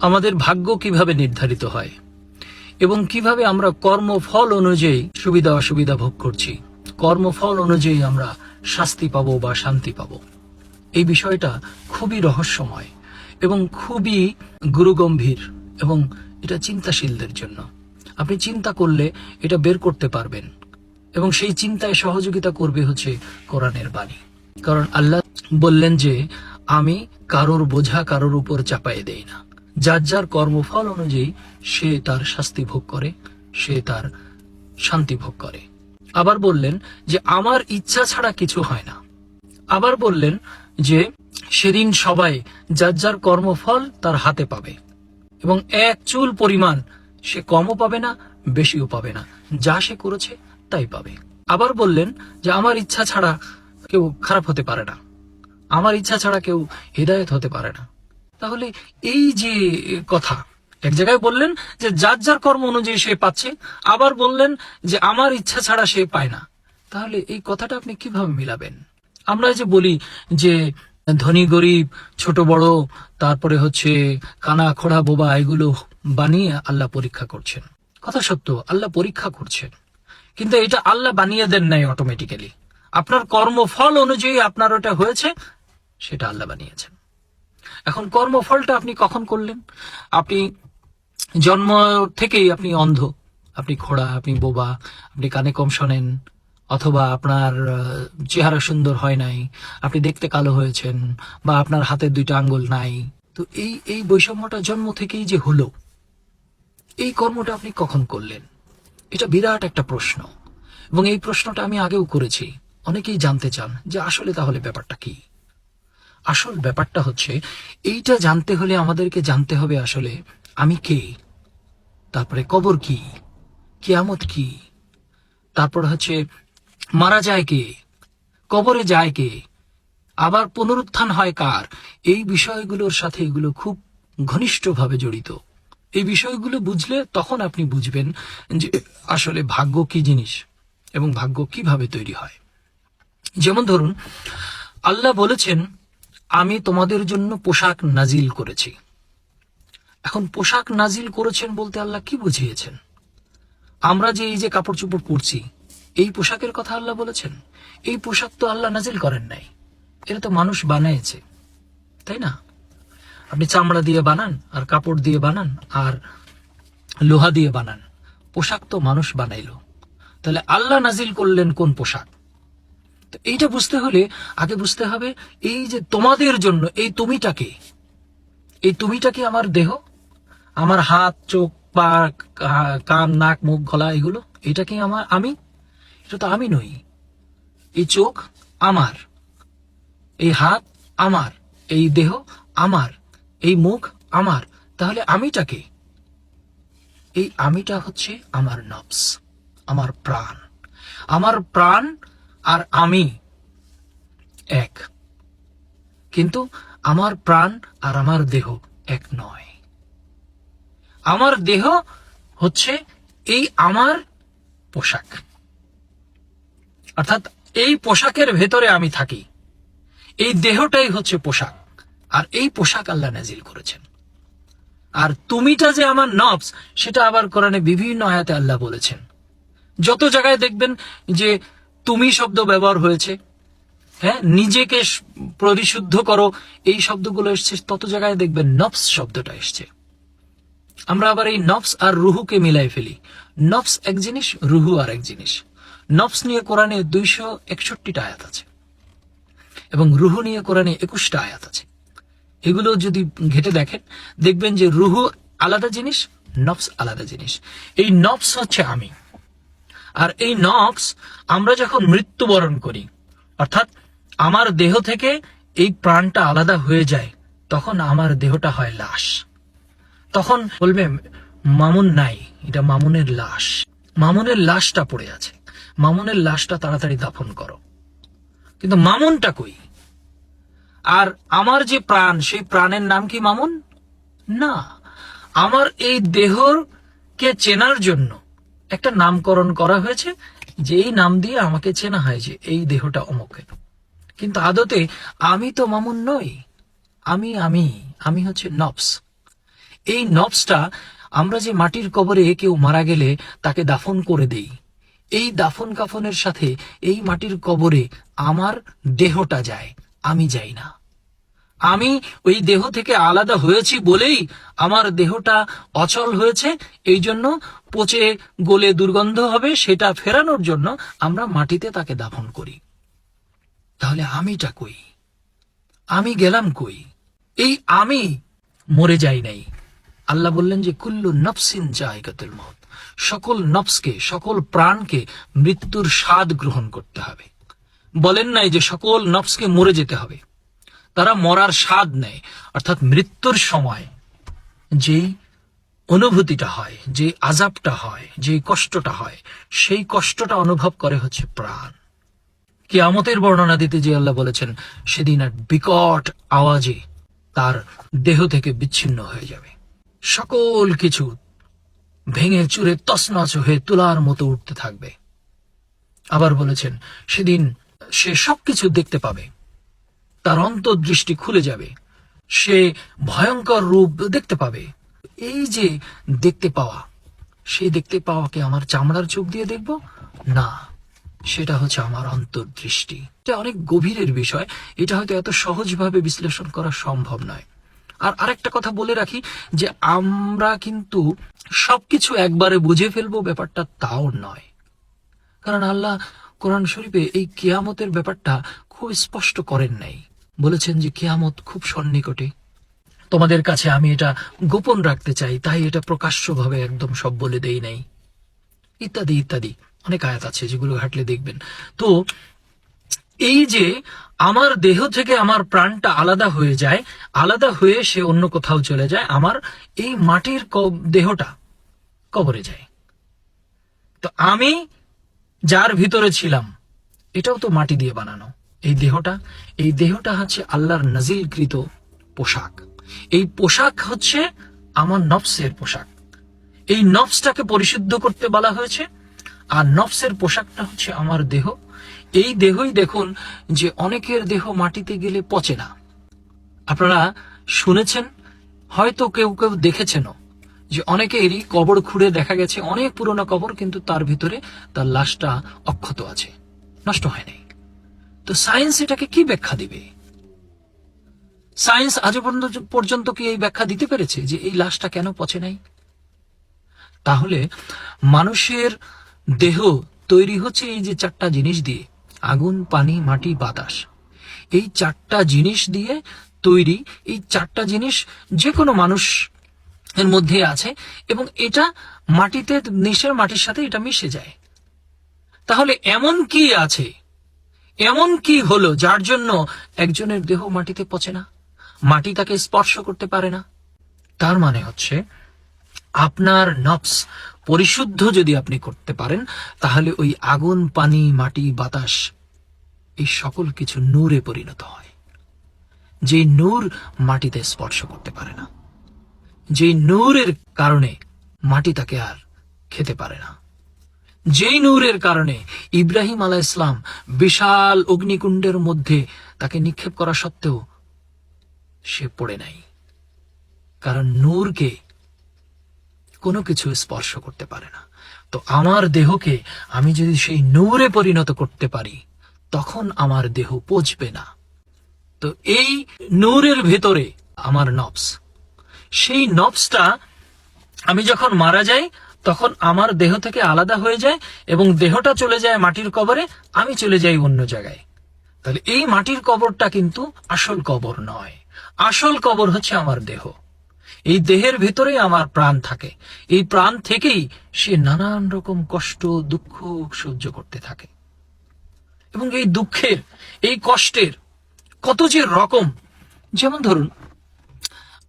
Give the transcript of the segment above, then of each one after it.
আমাদের ভাগ্য কীভাবে নির্ধারিত হয় এবং কীভাবে আমরা কর্মফল অনুযায়ী সুবিধা অসুবিধা ভোগ করছি, কর্মফল অনুযায়ী আমরা শাস্তি পাবো বা শান্তি পাবো। এই বিষয়টা খুবই রহস্যময় এবং খুবই গুরুগম্ভীর এবং এটা চিন্তাশীলদের জন্য। আপনি চিন্তা করলে এটা বের করতে পারবেন এবং সেই চিন্তায় সহযোগিতা করবে হচ্ছে কোরআনের বাণী। কারণ আল্লাহ বললেন যে, আমি কারোর বোঝা কারোর উপর চাপাই দেই না। যার যার কর্মফল অনুযায়ী সে তার শাস্তি ভোগ করে, সে তার শান্তি ভোগ করে। আবার বললেন যে, আমার ইচ্ছা ছাড়া কিছু হয় না। আবার বললেন যে, সেদিন সবাই যার যার কর্মফল তার হাতে পাবে এবং এক চুল পরিমাণ সে কমও পাবে না, বেশিও পাবে না। যা সে করেছে তাই পাবে। আবার বললেন যে, আমার ইচ্ছা ছাড়া কেউ খারাপ হতে পারে না। আমার ইচ্ছা ছাড়া কেউ হৃদায়ত হতে পারে না। তাহলে এই যে কথা, এক জায়গায় বললেন যে যার যার কর্ম অনুযায়ী সে পাচ্ছে, আবার বললেন যে আমার ইচ্ছা ছাড়া সে পায় না। তাহলে এই কথাটা আপনি কীভাবে মিলাবেন? আমরা যে বলি যে ধনী, গরিব, ছোট, বড়, তারপরে হচ্ছে কানা, খোড়া, বোবা, এগুলো বানিয়ে আল্লাহ পরীক্ষা করছেন। কথা সত্য, আল্লাহ পরীক্ষা করছেন। কিন্তু এটা আল্লাহ বানিয়ে দেন নাই অটোমেটিক্যালি আপনার কর্মফল অনুযায়ী আপনার ওটা হয়েছে, সেটা আল্লাহ বানিয়েছেন। এখন কর্মফলটা আপনি কখন করলেন? আপনি জন্ম থেকেই আপনি অন্ধ। আপনি খোড়া আপনি বোবা, আপনি কানে কম শোনেন, অথবা আপনার চেহারা সুন্দর হয় নাই, আপনি দেখতে কালো হয়েছেন, বা আপনার হাতের দুইটা আঙ্গুল নাই। তো এই এই বৈষম্যটা জন্ম থেকেই যে হলো, এই কর্মটা আপনি কখন করলেন? এটা বিরাট একটা প্রশ্ন। এবং এই প্রশ্নটা আমি আগেও করেছি। অনেকেই জানতে চান যে আসলে তাহলে ব্যাপারটা কি? আসল ব্যাপারটা হচ্ছে, এইটা জানতে হলে আমাদেরকে জানতে হবে আসলে, আমি কে? তারপরে কবর কি? কেয়ামত কি? তারপর হচ্ছে, মারা যায় কে? কবরে যায় কে? আবার পুনরুত্থান হয় কার? এই বিষয়গুলোর সাথে এগুলো খুব ঘনিষ্ঠভাবে জড়িত। এই বিষয়গুলো বুঝলে তখন আপনি বুঝবেন যে আসলে ভাগ্য কি জিনিস এবং ভাগ্য কীভাবে তৈরি হয়। যেমন ধরুন, আল্লাহ বলেছেন আমি তোমাদের জন্য পোশাক নাজিল করেছি। এখন পোশাক নাজিল করেছেন বলতে আল্লাহ কি বুঝিয়েছেন? আমরা যে এই যে কাপড় চোপড় পরছি, এই পোশাকের কথা আল্লাহ বলেছেন? এই পোশাক তো আল্লাহ নাজিল করেন নাই। এটা তো মানুষ বানিয়েছে, তাই না? আপনি চামড়া দিয়ে বানান, আর কাপড় দিয়ে বানান, আর লোহা দিয়ে বানান, পোশাক তো মানুষ বানাইল। তাহলে আল্লাহ নাজিল করলেন কোন পোশাক? এইটা বুঝতে হলে আগে বুঝতে হবে, এই যে তোমাদের জন্য, এই তুমিটাকে, এই তুমিটা কি আমার দেহ, আমার হাত, চোখ, পা কান, নাক, মুখ, গলা, এগুলো এটা কি আমার আমি, এটা তো আমি নই। এই চোখ আমার, এই হাত আমার, এই দেহ আমার, এই মুখ আমার, তাহলে আমিটাকে? এই আমিটা হচ্ছে আমার নবস আমার প্রাণ। আমার প্রাণ আর আমি এক। কিন্তু আমার প্রাণ আর আমার দেহ এক নয়। আমার দেহ হচ্ছে এই আমার পোশাক। অর্থাৎ এই পোশাকের ভেতরে আমি থাকি। এই দেহটাই হচ্ছে পোশাক। আর এই পোশাক আল্লাহ নাজিল করেছেন। আর তুমিটা যে আমার নবস সেটা আবার কোরআনে বিভিন্ন আয়াতে আল্লাহ বলেছেন। যত জায়গায় দেখবেন যে তুমি শব্দ ব্যবহার হয়েছে। হ্যাঁ নিজেকে পরিশুদ্ধ করো। এই শব্দগুলো এসছে, তত জায়গায় দেখবেন নফস শব্দটা এসছে। আমরা আবার এই নফস আর রুহুকে মিলাই ফেলি। নফস এক জিনিস, রুহু আর এক জিনিস। নফস নিয়ে কোরআনে দুইশো একষট্টিটা আয়াত আছে। এবং রুহু নিয়ে কোরআনে একুশটা আয়াত আছে। এগুলো যদি ঘেটে দেখেন, দেখবেন যে রুহু আলাদা জিনিস, নফস আলাদা জিনিস। এই নফস হচ্ছে আমি। আর এই নফস আমরা যখন মৃত্যুবরণ করি, অর্থাৎ আমার দেহ থেকে এই প্রাণটা আলাদা হয়ে যায়, তখন আমার দেহটা হয় লাশ। তখন বলবে, মামুন নাই, এটা মামুনের লাশ। মামুনের লাশটা পড়ে আছে। মামুনের লাশটা তাড়াতাড়ি দাফন করো। কিন্তু মামুনটা কই? আর আমার যে প্রাণ, সেই প্রাণের নাম কি মামুন? না। আমার এই দেহর কে চেনার জন্য একটা নামকরণ করা হয়েছে যে এই নাম দিয়ে আমাকে চেনা হয় যে এই দেহটা অমুকের কিন্তু আদতে আমি তো মামুন নই, আমি আমি আমি হচ্ছে নফস এই নবসটা আমরা যে মাটির কবরে কেউ মারা গেলে তাকে দাফন করে দেই। এই দাফন কাফনের সাথে এই মাটির কবরে আমার দেহটা যায়, আমি যাই না। আমি ওই দেহ থেকে আলাদা হয়েছি বলেই আমার দেহটা অচল হয়েছে এই জন্য পচে গলে দুর্গন্ধ হবে, সেটা ফেরানোর জন্য আমরা মাটিতে তাকে দাফন করি। তাহলে আমিটা কই? আমি গেলাম কই? এই আমি মরে যাই নাই। আল্লাহ বললেন যে, কুল্লু নফসিন জায়গাতুল মত সকল নফসকে, সকল প্রাণকে মৃত্যুর স্বাদ গ্রহণ করতে হবে। বলেন নাই যে সকল নফসকে মরে যেতে হবে। তারা মরার স্বাদ নেয়। অর্থাৎ মৃত্যুর সময় যেই অনুভূতিটা হয়, যে আজাবটা হয়, যে কষ্টটা হয়, সেই কষ্টটা অনুভব করে হচ্ছে প্রাণ। কিয়ামতের বর্ণনা দিতে যে আল্লাহ বলেছেন, সেদিন এক বিকট আওয়াজে তার দেহ থেকে বিচ্ছিন্ন হয়ে যাবে। সকল কিছু ভেঙে চুরে তছনছ হয়ে তুলার মতো উঠতে থাকবে। আবার বলেছেন, সেদিন সে সবকিছু দেখতে পাবে। তার অন্তর্দৃষ্টি খুলে যাবে। সে ভয়ঙ্কর রূপ দেখতে পাবে। এই যে দেখতে পাওয়া, সেই দেখতে পাওয়াকে আমার চামড়ার চোখ দিয়ে দেখব? না, সেটা হচ্ছে আমার অন্তর্দৃষ্টি। এটা অনেক গভীরের বিষয়। এটা হয়তো এত সহজভাবে বিশ্লেষণ করা সম্ভব নয়। আর আরেকটা কথা বলে রাখি যে আমরা কিন্তু সবকিছু একবারে বুঝে ফেলব ব্যাপারটা তাও নয়। কারণ আল্লাহ কোরআন শরীফে এই কিয়ামতের ব্যাপারটা খুব স্পষ্ট করেন নাই। বলেছেন যে কেয়ামত খুব সন্নিকটে। তোমাদের কাছে আমি এটা গোপন রাখতে চাই, তাই এটা প্রকাশ্যভাবে একদম সব বলে দেই নাই। ইত্যাদি ইত্যাদি। অনেক আয়াত আছে যেগুলো ঘাটলে দেখবেন। তো এই যে আমার দেহ থেকে আমার প্রাণটা আলাদা হয়ে যায়, আলাদা হয়ে সে অন্য কোথাও চলে যায়, আমার এই মাটির দেহটা কবরে যায়। তো আমি যার ভিতরে ছিলাম, এটাও তো মাটি দিয়ে বানানো। এই দেহটা এই দেহটা হচ্ছে আল্লাহর নাজিলকৃত পোশাক। এই পোশাক হচ্ছে আমার নফসের পোশাক। এই নফসটাকে পরিশুদ্ধ করতে বলা হয়েছে, আর নফসের পোশাকটা হচ্ছে আমার দেহ। এই দেহই দেখুন যে অনেকের দেহ মাটিতে গেলে পচে না। আপনারা শুনেছেন, হয়তো কেউ কেউ দেখেছেনও, যে অনেকেরই কবর খুঁড়ে দেখা গেছে, অনেক পুরনো কবর, কিন্তু তার ভিতরে তার লাশটা অক্ষত আছে, নষ্ট হয় নাই তো সায়েন্স এটাকে কি ব্যাখ্যা দিবে? সায়েন্স আজ পর্যন্ত পর্যন্ত কি এই ব্যাখ্যা দিতে পেরেছে যে এই লাশটা কেন পচে নাই? তাহলে মানুষের দেহ তৈরি হচ্ছে এই যে চারটা জিনিস দিয়ে, আগুন, পানি, মাটি, বাতাস। এই চারটা জিনিস দিয়ে তৈরি এই চারটা জিনিস যে কোনো মানুষ এর মধ্যে আছে এবং এটা মাটিতে নিশের মাটির সাথে এটা মিশে যায়। তাহলে এমন কি আছে এমন কি হলো যার জন্য একজনের দেহ মাটিতে পচে না? মাটি তাকে স্পর্শ করতে পারে না। তার মানে হচ্ছে, আপনার নফস পরিশুদ্ধ যদি আপনি করতে পারেন, তাহলে ওই আগুন, পানি, মাটি, বাতাস, এই সকল কিছু নূরে পরিণত হয়। যে নূর মাটিতে স্পর্শ করতে পারে না। যে নূরের কারণে মাটি তাকে আর খেতে পারে না। যেই নূরের কারণে ইব্রাহিম আলাহ ইসলাম বিশাল অগ্নিকুণ্ডের মধ্যে তাকে নিক্ষেপ করা সত্ত্বেও সে পড়ে নাই। কারণ নূরকে কোনো কিছু স্পর্শ করতে পারে না। তো আমার দেহকে আমি যদি সেই নূরে পরিণত করতে পারি, তখন আমার দেহ পচবে না। তো এই নূরের ভেতরে আমার নবস। সেই নবসটা আমি যখন মারা যাই তখন আমার দেহ থেকে আলাদা হয়ে যায় এবং দেহটা চলে যায় মাটির কবরে, আমি চলে যাই অন্য জায়গায়। তাহলে এই মাটির কবরটা কিন্তু আসল কবর নয়। আসল কবর হচ্ছে আমার দেহ। এই দেহের ভেতরেই আমার প্রাণ থাকে। এই প্রাণ থেকেই সে নানান রকম কষ্ট, দুঃখ সহ্য করতে থাকে। এবং এই দুঃখের, এই কষ্টের কত যে রকম। যেমন ধরুন,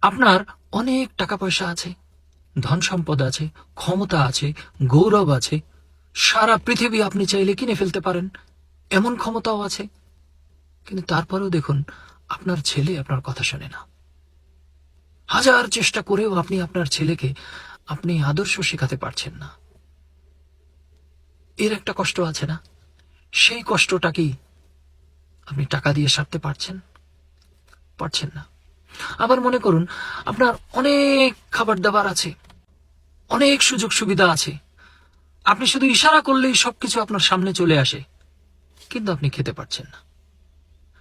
আপনার অনেক টাকা পয়সা আছে। ধন সম্পদ আছে, ক্ষমতা আছে, গৌরব আছে। সারা পৃথিবী আপনি চাইলে কিনে ফেলতে পারেন। এমন ক্ষমতাও আছে। কিন্তু তারপরেও দেখুন, আপনার ছেলে আপনার কথা শোনে না। হাজার চেষ্টা করেও আপনি আপনার ছেলেকে আপনি আদর্শ শেখাতে পারছেন না। এর একটা কষ্ট আছে না? সেই কষ্টটা কি আপনি টাকা দিয়ে সারতে পারছেন? পারছেন না। আবার মনে করুন, আপনার অনেক খাবার দাবার আছে। অনেক সুযোগ সুবিধা আছে। আপনি শুধু ইশারা করলেই সবকিছু আপনার সামনে চলে আসে। কিন্তু আপনি খেতে পারছেন না।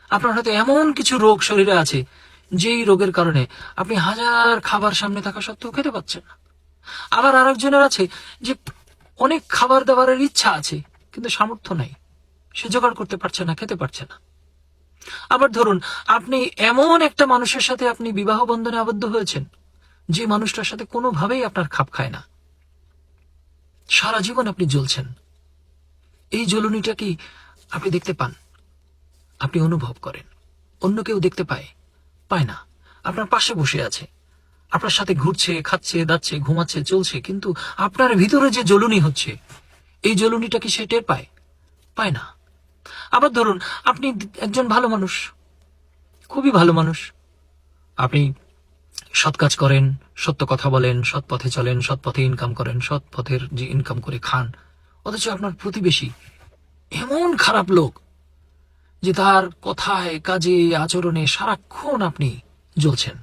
আপনার হয়তো এমন কিছু রোগ শরীরে আছে, যেই রোগের কারণে আপনি হাজার খাবার সামনে থাকা সত্ত্বেও খেতে পাচ্ছেন না। আবার আরেকজনের আছে, যে অনেক খাবার দাবারের ইচ্ছা আছে, কিন্তু সামর্থ্য নাই। সে জোগাড় করতে পারছে না, খেতে পারছে না। আবার ধরুন, আপনি এমন একটা মানুষের সাথে আপনি বিবাহ বন্ধনে আবদ্ধ হয়েছেন যে মানুষটার সাথে কোনোভাবেই আপনার খাপ খায় না। সারা জীবন আপনি জ্বলছেন। এই জ্বলুনিটা কি আপনি দেখতে পান? আপনি অনুভব করেন। অন্য কেউ দেখতে পায়? পায় না। আপনার পাশে বসে আছে। আপনার সাথে ঘুরছে, খাচ্ছে, দাচ্ছে, ঘুমাচ্ছে, চলছে, কিন্তু আপনার ভিতরে যে জ্বলুনি হচ্ছে, এই জ্বলুনিটা কি সে টের পায়? পায় না। আবার ধরুন, আপনি একজন ভালো মানুষ। খুবই ভালো মানুষ। আপনি সৎ কাজ করেন, সত্য কথা বলেন, সৎ পথে চলেন, সৎ পথে ইনকাম করেন, সৎ পথের যে ইনকাম করে খান। অথচ আপনার প্রতিবেশী এমন খারাপ লোক যে তার কথায়, কাজে, আচরণে সারাক্ষণ আপনি জ্বলছেন।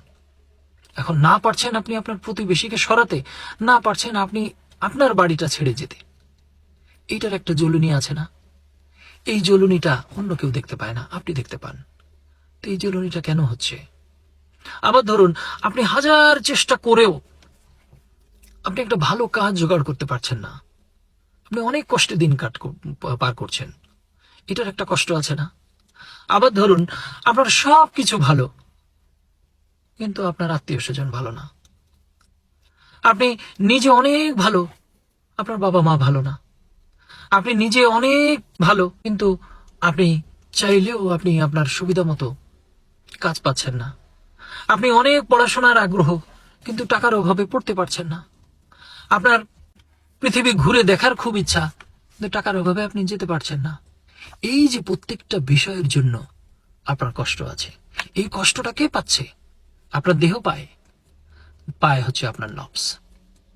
এখন না পারছেন আপনি আপনার প্রতিবেশীকে সরাতে, না পারছেন আপনি আপনার বাড়িটা ছেড়ে যেতে। এইটার একটা জ্বলুনি আছে না? এই জ্বলুনিটা অন্য কেউ দেখতে পায় না, আপনি দেখতে পান। তো এই জ্বলুনিটা কেন হচ্ছে? আবার ধরুন, আপনি হাজার চেষ্টা করেও আপনি একটা ভালো কাজ জোগাড় করতে পারছেন না। আপনি অনেক কষ্টে দিন কাট পার করছেন। এটার একটা কষ্ট আছে না? আবার ধরুন, আপনার সব কিছু ভালো, কিন্তু আপনার আত্মীয় স্বজন ভালো না। আপনি নিজে অনেক ভালো, আপনার বাবা মা ভালো না। আপনি নিজে অনেক ভালো, কিন্তু আপনি চাইলেও আপনি আপনার সুবিধা মতো কাজ পাচ্ছেন না। আপনি অনেক পড়াশোনার আগ্রহ, কিন্তু টাকার অভাবে পড়তে পারছেন না। আপনার পৃথিবী ঘুরে দেখার খুব ইচ্ছা, কিন্তু টাকার অভাবে আপনি যেতে পারছেন না। এই যে প্রত্যেকটা বিষয়ের জন্য আপনার কষ্ট আছে, এই কষ্টটা কে পাচ্ছে? আপনার দেহ পায়। পায় হচ্ছে আপনার নবস,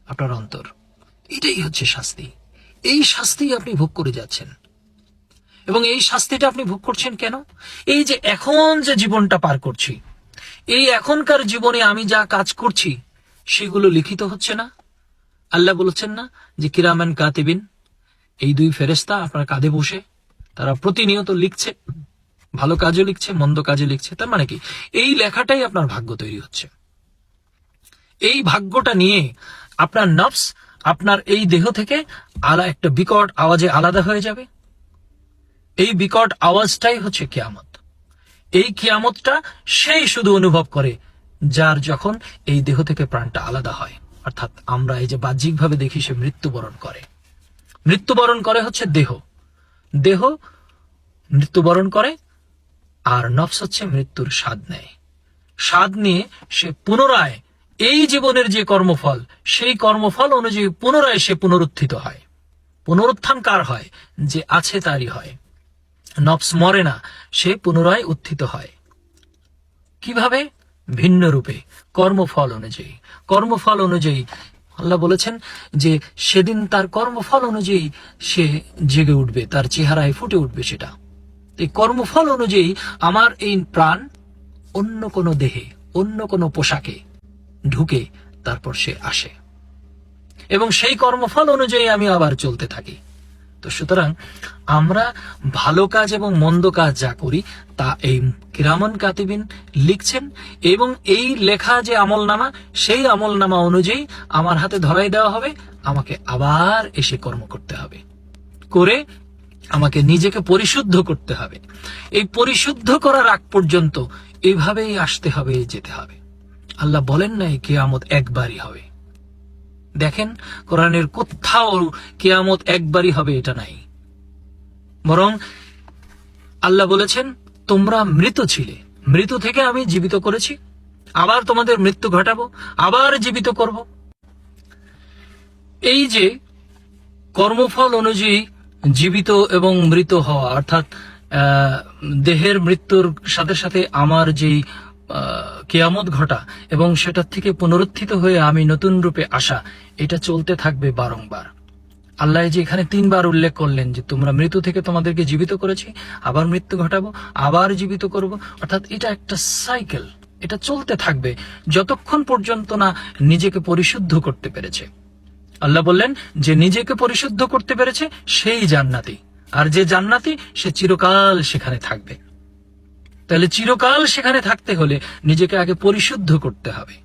আপনার অন্তর। এটাই হচ্ছে শাস্তি। এই শাস্তি আপনি ভোগ করে যাচ্ছেন। এবং এই শাস্তিটা আপনি ভোগ করছেন কেন? এই যে এখন যে জীবনটা পার করছি এই এখনকার জীবনে আমি যা কাজ করছি, সেগুলো লিখিত হচ্ছে না। আল্লাহ বলেছেন না যে, কিরামান কাতিবিন, এই দুই ফেরেস্তা আপনার কাঁধে বসে, তারা প্রতিনিয়ত লিখছে, ভালো কাজও লিখছে, মন্দ কাজে লিখছে। তার মানে কি? এই লেখাটাই আপনার ভাগ্য তৈরি হচ্ছে। এই ভাগ্যটা নিয়ে আপনার নফস, আপনার এই দেহ থেকে আলা একটা বিকট আওয়াজে আলাদা হয়ে যাবে। এই বিকট আওয়াজটাই হচ্ছে কিয়ামত। এই কিয়ামতটা সেই শুধু অনুভব করে, যার যখন এই দেহ থেকে প্রাণটা আলাদা হয়। অর্থাৎ আমরা এই যে বাহ্যিকভাবে দেখি, সে মৃত্যুবরণ করে। মৃত্যুবরণ করে হচ্ছে দেহ। দেহ মৃত্যুবরণ করে, আর নফস হচ্ছে মৃত্যুর স্বাদ নেয়। স্বাদ নিয়ে সে পুনরায় এই জীবনের যে কর্মফল, সেই কর্মফল অনুযায়ী পুনরায় সে পুনরুত্থিত হয়। পুনরুত্থান কার হয়? যে আছে তারই হয়। নফস মরে না, সে পুনরায় উত্থিত হয়। কীভাবে? ভিন্ন রূপে, কর্মফল অনুযায়ী। কর্মফল অনুযায়ী, আল্লাহ বলেছেন যে, সেদিন তার কর্মফল অনুযায়ী সে জেগে উঠবে, তার চেহারায় ফুটে উঠবে সেটা। এই কর্মফল অনুযায়ী আমার এই প্রাণ অন্য কোনো দেহে, অন্য কোনো পোশাকে ঢুকে তারপর সে আসে। এবং সেই কর্মফল অনুযায়ী আমি আবার চলতে থাকি। তো সুতরাং আমরা ভালো কাজ এবং মন্দ কাজ যা করি, তা এই কিরামন কাতিবিন লিখছেন এবং এই লেখা যে আমল নামা সেই আমল নামা অনুযায়ী আমার হাতে ধরাই দেওয়া হবে, আমাকে আবার এসে কর্ম করতে হবে। করে আমাকে নিজেকে পরিশুদ্ধ করতে হবে। এই পরিশুদ্ধ করার আগ পর্যন্ত এভাবেই আসতে হবে, যেতে হবে। আল্লাহ বলেন না, এই কেয়ামত একবারই হবে। দেখেন, কোরআনের কোথাও কেয়ামত একবারই হবে, এটা নাই। বরং আল্লাহ বলেছেন, তোমরা মৃত ছিলে। মৃত থেকে আমি জীবিত করেছি। আবার তোমাদের মৃত্যু ঘটাবো, আবার জীবিত করব। এই যে কর্মফল অনুযায়ী জীবিত এবং মৃত হওয়া, অর্থাৎ দেহের মৃত্যুর সাথে সাথে আমার যেই কেয়ামত ঘটা এবং সেটার থেকে পুনরুত্থিত হয়ে আমি নতুন রূপে আসা, এটা চলতে থাকবে বারংবার। আল্লাহ যে এখানে তিনবার উল্লেখ করলেন যে তোমরা মৃত্যু থেকে তোমাদেরকে জীবিত করেছি, আবার মৃত্যু ঘটাবো, আবার জীবিত করব। অর্থাৎ এটা একটা সাইকেল, এটা চলতে থাকবে যতক্ষণ পর্যন্ত না নিজেকে পরিশুদ্ধ করতে পেরেছে। আল্লাহ বললেন, যে নিজেকে পরিশুদ্ধ করতে পেরেছে, সেই জান্নাতি। আর যে জান্নাতি, সে চিরকাল সেখানে থাকবে। তাহলে চিরকাল সেখানে থাকতে হলে নিজেকে আগে পরিশুদ্ধ করতে হবে।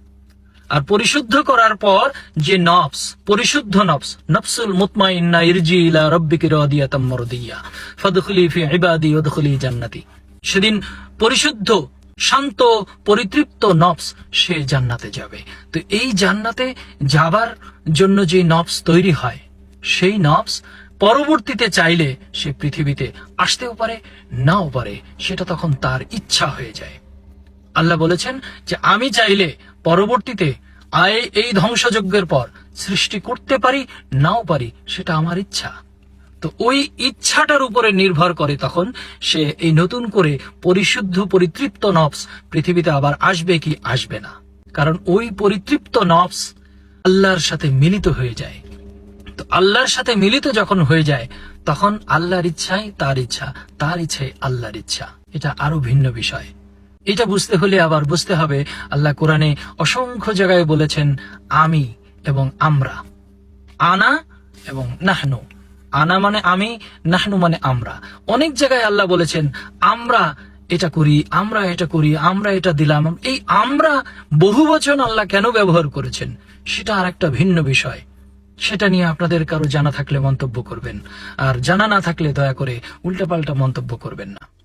আর পরিশুদ্ধ করার পর যে নফস, পরিশুদ্ধ নফস, নফসুল মুতমাইন্না ইরজি ইলা রব্বিকি রাদিয়াতাম মারদিয়া, ফাদখুলি ফি ইবাদি ওয়াদখুলি জান্নাতি। সেদিন পরিশুদ্ধ, শান্ত, পরিতৃপ্ত নফস সে জান্নাতে যাবে। তো এই জান্নাতে যাবার জন্য যে নফস তৈরি হয়, সেই নফস পরবর্তীতে চাইলে সে পৃথিবীতে আসতেও পারে, নাও পারে, সেটা তখন তার ইচ্ছা হয়ে যায়। আল্লাহ বলেছেন যে, আমি চাইলে পরবর্তীতে আয় এই ধ্বংসযজ্ঞের পর সৃষ্টি করতে পারি, নাও পারি, সেটা আমার ইচ্ছা। তো ওই ইচ্ছাটার উপরে নির্ভর করে তখন সে এই নতুন করে পরিশুদ্ধ পরিতৃপ্ত নফস পৃথিবীতে আবার আসবে কি আসবে না। কারণ ওই পরিতৃপ্ত নফস আল্লাহর সাথে মিলিত হয়ে যায়। আল্লাহর সাথে মিলিত যখন হয়ে যায়, তখন আল্লাহর ইচ্ছাই তার ইচ্ছা, তার ইচ্ছাই আল্লাহর ইচ্ছা। এটা আরও ভিন্ন বিষয়। এটা বুঝতে হলে আবার বুঝতে হবে, আল্লাহ কোরআনে অসংখ্য জায়গায় বলেছেন, আমি এবং আমরা। আনা এবং নাহনু। আনা মানে আমি, নাহনু মানে আমরা। অনেক জায়গায় আল্লাহ বলেছেন, আমরা এটা করি, আমরা এটা করি, আমরা এটা দিলাম। এই আমরা বহু বচন আল্লাহ কেন ব্যবহার করেছেন? সেটা আর একটা ভিন্ন বিষয়। সেটা নিয়ে আপনাদের কারও জানা থাকলে মন্তব্য করবেন। আর জানা না থাকলে দয়া করে উল্টাপাল্টা মন্তব্য করবেন না।